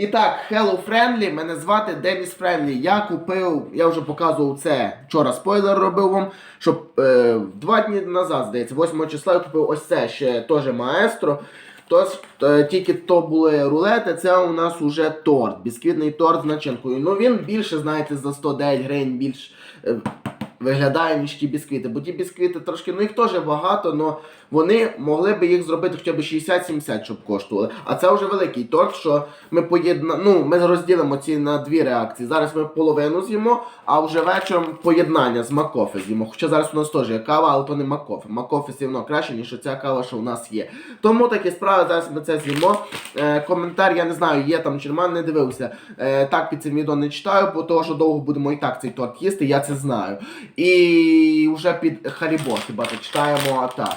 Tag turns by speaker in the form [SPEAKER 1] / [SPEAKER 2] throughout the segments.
[SPEAKER 1] І так, Hello Friendly, мене звати Деніс Френлі. Я купив, я вже показував це вчора спойлер робив вам, щоб е, два дні назад, здається, 8 числа я купив ось це ще теж маестро. Тож е, тільки то були рулети, це у нас уже торт, бісквітний торт з начинкою. Ну він більше, знаєте, за 109 гривень більш е, виглядає, ніж ті бісквіти. Бо ті бісквіти трошки, ну їх теж багато, але вони могли би їх зробити хоча б 60-70, щоб коштували. А це вже великий торт, що ми поєдна... ну, ми розділимо ці на дві реакції. Зараз ми половину з'їмо, а вже вечором поєднання з макофе з'їмо. Хоча зараз у нас теж є кава, але то не макофе. Макофе все одно краще, ніж ця кава, що у нас є. Тому такі справи, зараз ми це з'їмо. Е, коментар, я не знаю, є там чи нема, не дивився. Е, так під цим відео не читаю, бо того, що довго будемо і так цей торт їсти, я це знаю. І вже під Харібо, хіба то читаємо так.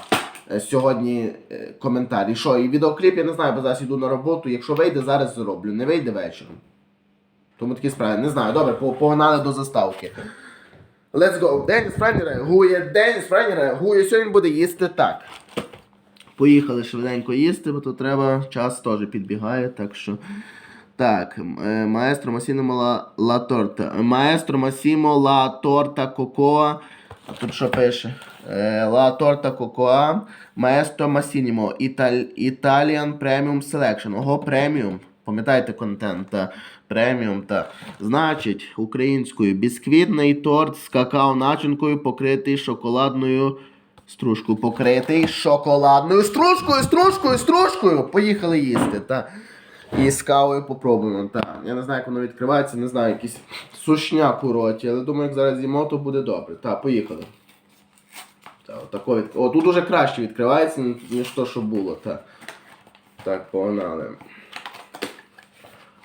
[SPEAKER 1] Е, Сьогодні е, коментар. І що, і відеокліп, я не знаю, бо зараз йду на роботу. Якщо вийде, зараз зроблю. Не вийде вечором. Тому такі справи. Не знаю. Добре, погнали до заставки. Let's go. Деніс Френі реагує. Деніс Френі реагує. Сьогодні буде їсти так. Поїхали швиденько їсти, бо то треба, час теж підбігає, так що. Так, е, маестро Масімо ла, ла торта. Маестро Масімо ла торта кокоа. А тут що пише? Е, торта кокоа. Маестро Масінімо. Італь, Italian Premium Selection. Ого, преміум. Пам'ятаєте контент? Та преміум. Та. Значить, українською бісквітний торт з какао-начинкою, покритий шоколадною стружкою. Покритий шоколадною стружкою, стружкою, стружкою. Поїхали їсти. Та. І з кавою попробуємо. Та. Я не знаю, як воно відкривається, не знаю, якийсь сушняк у роті, але думаю, як зараз з'їмо, то буде добре. Так, поїхали. Та, від... О, тут уже краще відкривається, ніж то, що було. Та. Так, погнали.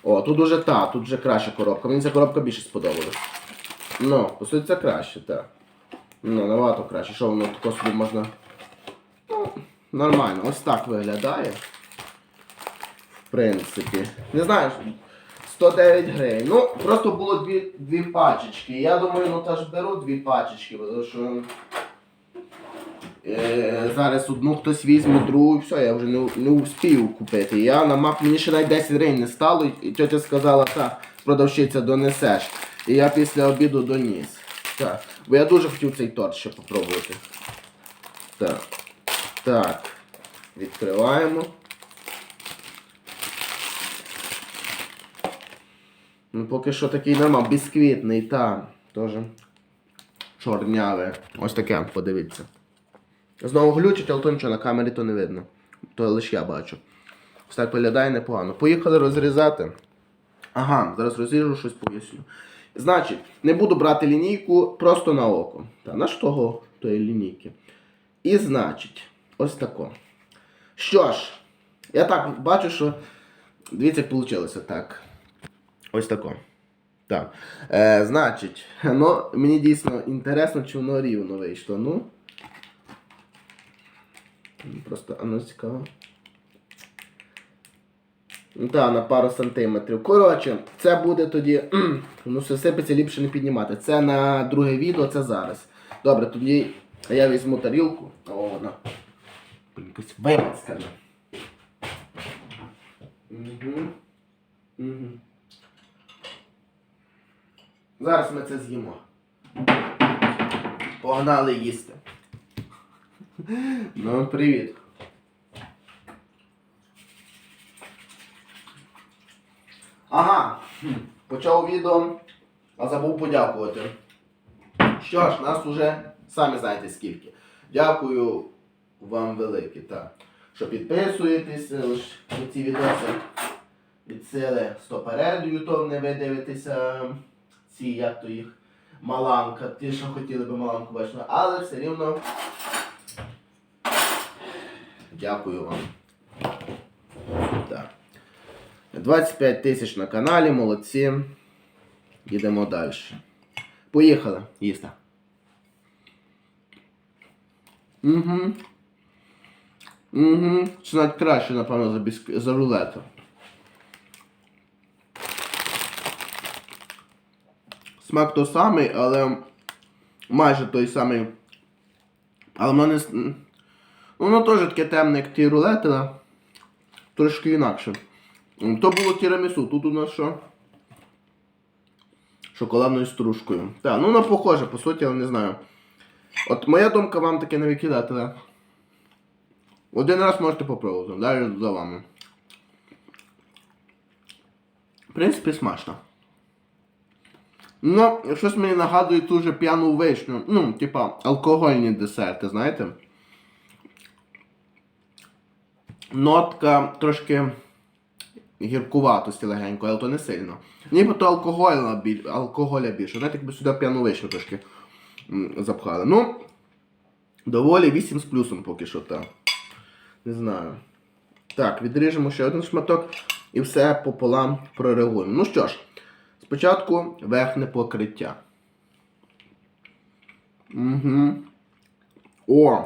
[SPEAKER 1] О, тут уже та, тут вже краща коробка. Мені ця коробка більше сподобалась. Ну, по суті, це краще, так. Ну, набагато краще. Що воно тако собі можна. Ну, нормально. Ось так виглядає. В принципі. Не знаю, 109 гривень. Ну, просто було дві, дві пачечки. Я думаю, ну та ж беру дві пачечки, тому що. Е, зараз одну хтось візьме, другу, і все, я вже не, не успію купити. Я на мап мені ще навіть 10 гривень не стало, і тетя сказала, та, продавщиця, донесеш. І я після обіду доніс. Так. Бо я дуже хотів цей торт ще попробувати. Так. Так. Відкриваємо. Ну, поки що такий нормал, бісквітний, та, теж чорняве. Ось таке, подивіться. Знову глючить, але то нічого, на камері то не видно. То лише я бачу. Ось так виглядає непогано. Поїхали розрізати. Ага, зараз розріжу щось поясню. Значить, не буду брати лінійку просто на око. Та на ж того тої лінійки. І значить, ось тако. Що ж, я так бачу, що. Дивіться, як вийшло так. Ось тако. Так. Е, значить, ну, мені дійсно інтересно, чи воно рівно вийшло. Ну. Просто воно цікаво. Так, на пару сантиметрів. Коротше, це буде тоді. ну, все сипеться ліпше не піднімати. Це на друге відео, це зараз. Добре, тоді я візьму тарілку. О, вона. Блін, Якась вимацькана. Угу. Угу. Зараз ми це з'їмо. Погнали їсти. Ну, привіт. Ага. Почав відео, а забув подякувати. Що ж, нас уже самі знаєте скільки. Дякую вам велике, так. Що підписуєтесь, лише ці відоси від сили стопереду Ютуб не ви дивитеся ці, як то їх, маланка, ті, що хотіли би маланку бачити, але все рівно дякую вам. Так. 25 тисяч на каналі, молодці. Їдемо далі. Поїхали, їсти. Угу. Угу. Це навіть краще, напевно, за, біск... за рулетом. Смак той самий, але майже той самий. Але воно не. с- м, Воно теж таке темне, як ті рулети, але трошки інакше. То було тірамісу, тут у нас що? Шоколадною стружкою. Так, ну воно похоже, по суті, але не знаю. От моя думка вам таке не викидати, так? Один раз можете попробувати, далі за вами. В принципі, смачно. Ну, щось мені нагадує ту же п'яну вишню. Ну, типа, алкогольні десерти, знаєте? Нотка трошки гіркуватості легенько, але то не сильно. Нібито алкогольна, біль- алкоголя більше. Знаєте, якби сюди п'яну вишню трошки запхали. Ну, доволі 8 з плюсом поки що так. Не знаю. Так, відріжемо ще один шматок і все пополам прорегуємо. Ну що ж, спочатку верхнє покриття. Угу. О!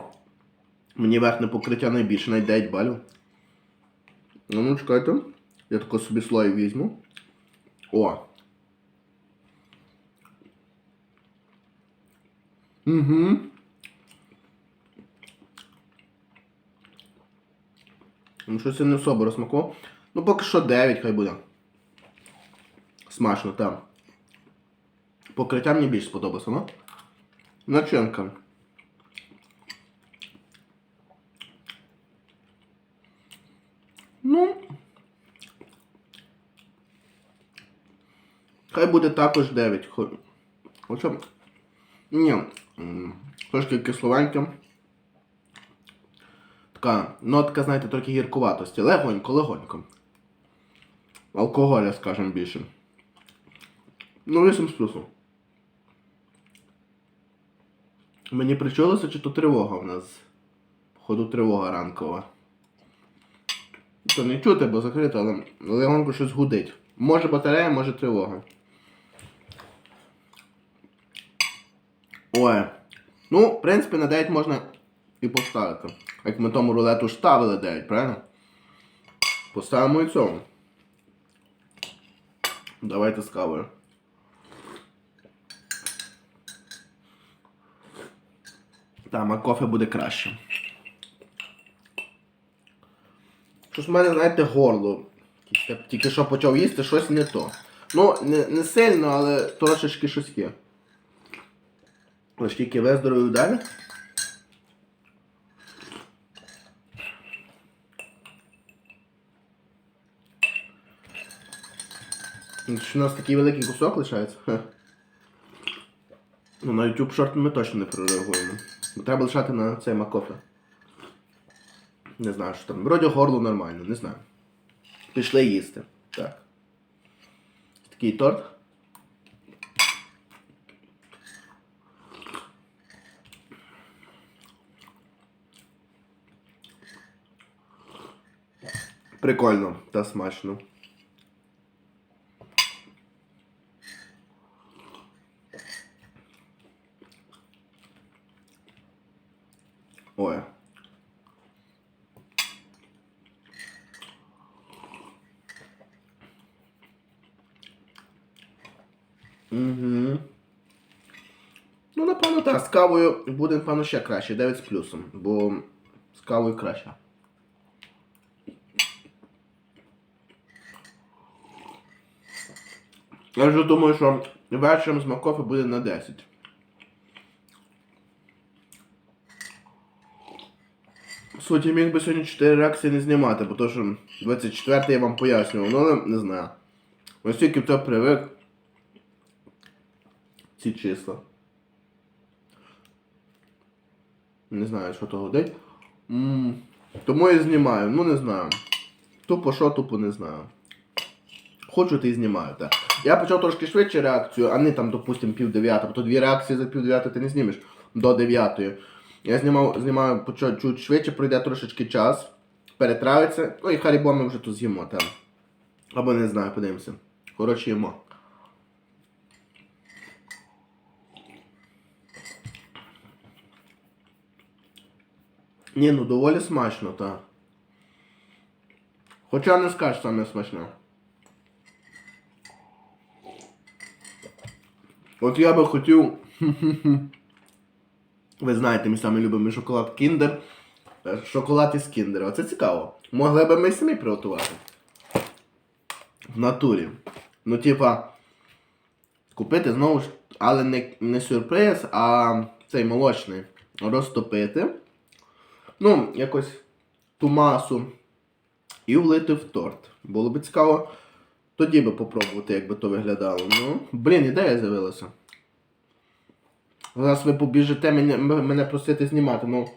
[SPEAKER 1] Мені верхнє покриття найбільше, навіть 9 балів. Ну, ну чекайте. Я тако собі слой візьму. О. Угу. Ну, щось я не особо розсмакував. Ну, поки що 9 хай буде. Смачно, так. Покриття мені більше сподобалося, ну? Начинка. Ну. Хай буде також 9. Хо- Хоча. Ні. Трошки кисловеньке. Така нотка, знаєте, трохи гіркуватості. Легонько, легонько. Алкоголя, скажімо, більше. Ну, 8 з плюсом. Мені причулося, чи то тривога в нас. Походу тривога ранкова. То не чути, бо закрито, але легонько щось гудить. Може батарея, може тривога. Ой. Ну, в принципі, на 9 можна і поставити. Як ми тому рулету ставили 9, правильно? Поставимо і цьому. Давайте з кавою. Там, а кофе буде краще. Щось в мене, знаєте, горло. Тільки що почав їсти, щось не то. Ну, не, не сильно, але трошечки щось є. Ось тільки виздоровів далі. Що у нас такий великий кусок лишається? Ну, на YouTube шорт ми точно не прореагуємо. Треба лишати на цей макофе. Не знаю, що там. Вроді горло нормально, не знаю. Пішли їсти. Так. Такий торт. Прикольно та смачно. Ой. Угу. Ну, напевно, так. З кавою буде, напевно, ще краще. 9 з плюсом, бо з кавою краще. Я вже думаю, що вечором з макофе буде на 10. В суті, міг би сьогодні 4 реакції не знімати, бо то, що 24 я вам пояснював, ну але не знаю. Ось тільки в це привик. Ці числа. Не знаю, що то годить. Тому я знімаю, ну не знаю. Тупо що, тупо не знаю. Хочу, ти знімаю, так. Я почав трошки швидше реакцію, а не там, допустим, пів дев'ята, бо то дві реакції за пів дев'ята ти не знімеш до дев'ятої. Я знімав, знімаю чуть швидше, пройде трошечки час, перетравиться, ну і харібо ми вже тут з'їмо там. Або не знаю, подивимося. Коротше, їмо. Ні, ну доволі смачно, так. Хоча не скажеш саме смачне. От я би хотів. Ви знаєте, мій самий любимий шоколад Kinder. Е, Шоколад із Kinder. Оце цікаво. Могли би ми самі приготувати. В натурі. Ну, типа, купити знову ж, але не, не сюрприз, а цей молочний. Розтопити. Ну, якось ту масу. І влити в торт. Було б цікаво. Тоді би попробувати, як би то виглядало. Ну, блін, ідея з'явилася. Зараз ви побіжите мене, мене просити знімати, ну.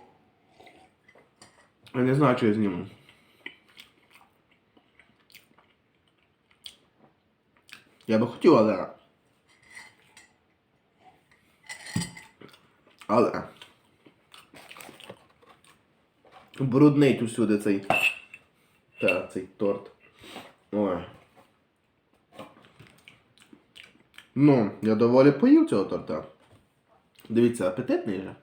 [SPEAKER 1] Я не знаю, що я зніму. Я би хотів, але. Але. Брудний усюди цей. Та, цей торт. Ой. Ну, я доволі поїв цього торта. Дивіться, апетитний же.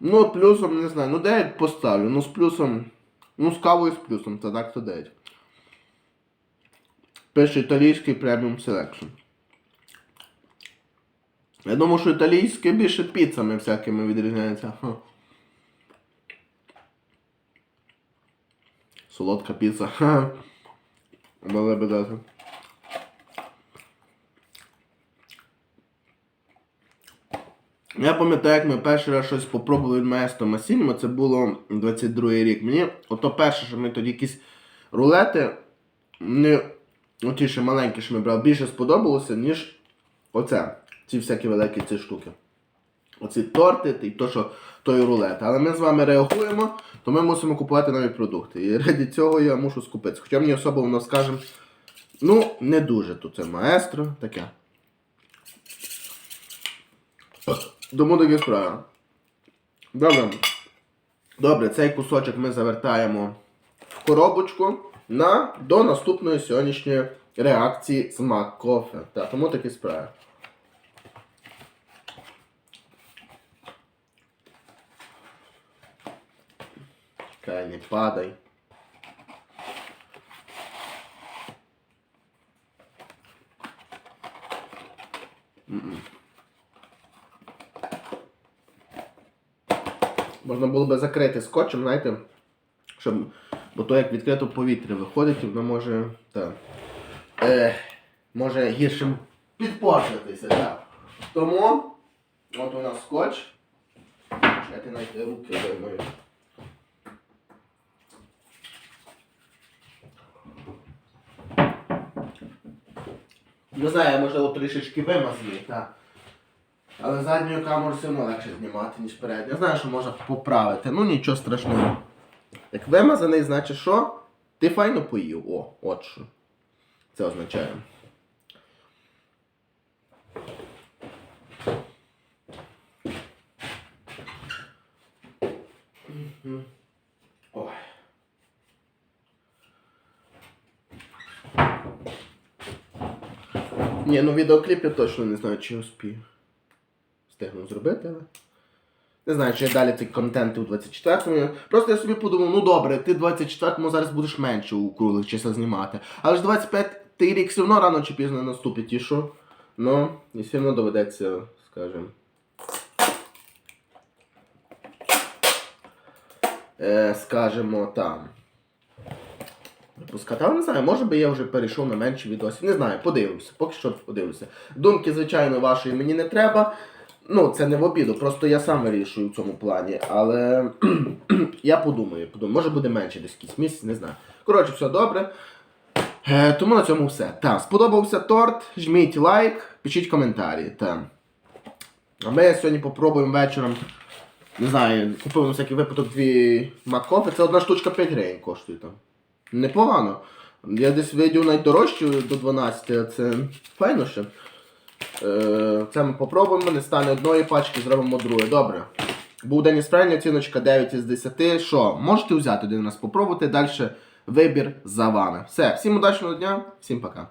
[SPEAKER 1] Ну, плюсом, не знаю, ну 9 поставлю. Ну з плюсом. Ну, з кавою з плюсом, то так то 9. Пише італійський преміум селекшн. Я думаю, що італійське більше піцами всякими відрізняється. Ха. Солодка піца. Ха. Мали би дати. Я пам'ятаю, як ми перший раз щось попробували від Маестро Масінімо, це було 22 рік. Мені ото перше, що ми тоді якісь рулети, не оті ще маленькі, що ми брали, більше сподобалося, ніж оце. Ці всякі великі ці штуки. Оці торти і то, що той рулет. Але ми з вами реагуємо, то ми мусимо купувати нові продукти. І раді цього я мушу скупитися. Хоча мені особо воно скажем, ну, не дуже тут це маестро, таке. Тому такі справи. Добре. Добре, цей кусочок ми завертаємо в коробочку на, до наступної сьогоднішньої реакції смак кофе. Так, тому такі справи. Чекай, не падай. Можна було би закрити скотчем, знаєте, щоб. Бо то як відкрито повітря виходить, воно може. Так. Е, може гіршим підпортитися, так. Тому от у нас скотч. Чекайте навіть руки вимою. Не знаю, можливо трішечки вимазаний, так. Але задньою камерою все одно легше знімати, ніж передню. Я знаю, що можна поправити, ну нічого страшного. Як вимазаний, значить що? Ти файно поїв. О, от що. Це означає. Ой. Ні, ну відеокліп я точно не знаю, чи успію. Встигну зробити, але. Не знаю, чи я далі цей контент у 24-му. Просто я собі подумав, ну добре, ти 24-му зараз будеш менше у круглих часах знімати. Але ж 25-й рік все одно рано чи пізно наступить, і що? Ну, і все одно доведеться, скажімо. Е, скажімо там. Випускати, але не знаю, може би я вже перейшов на менші відоси. Не знаю, подивимося, поки що подивлюся. Думки, звичайно, вашої мені не треба. Ну, це не в обіду, просто я сам вирішую в цьому плані. Але я подумаю, подумаю, може буде менше десь якийсь місяць, не знаю. Коротше, все добре. Е, тому на цьому все. Так, сподобався торт, жміть лайк, пишіть коментарі. Та. А ми сьогодні попробуємо вечором. Не знаю, купив на всякий випадок дві маккофе. Це одна штучка 5 гривень коштує там. Непогано. Я десь видів найдорожчу до 12, а це файно ще. Е, Це ми попробуємо, не стане одної пачки, зробимо друге. Добре. Був день справлення, оціночка 9 із 10. Що? Можете взяти один раз попробувати, далі вибір за вами. Все, всім удачного дня, всім пока.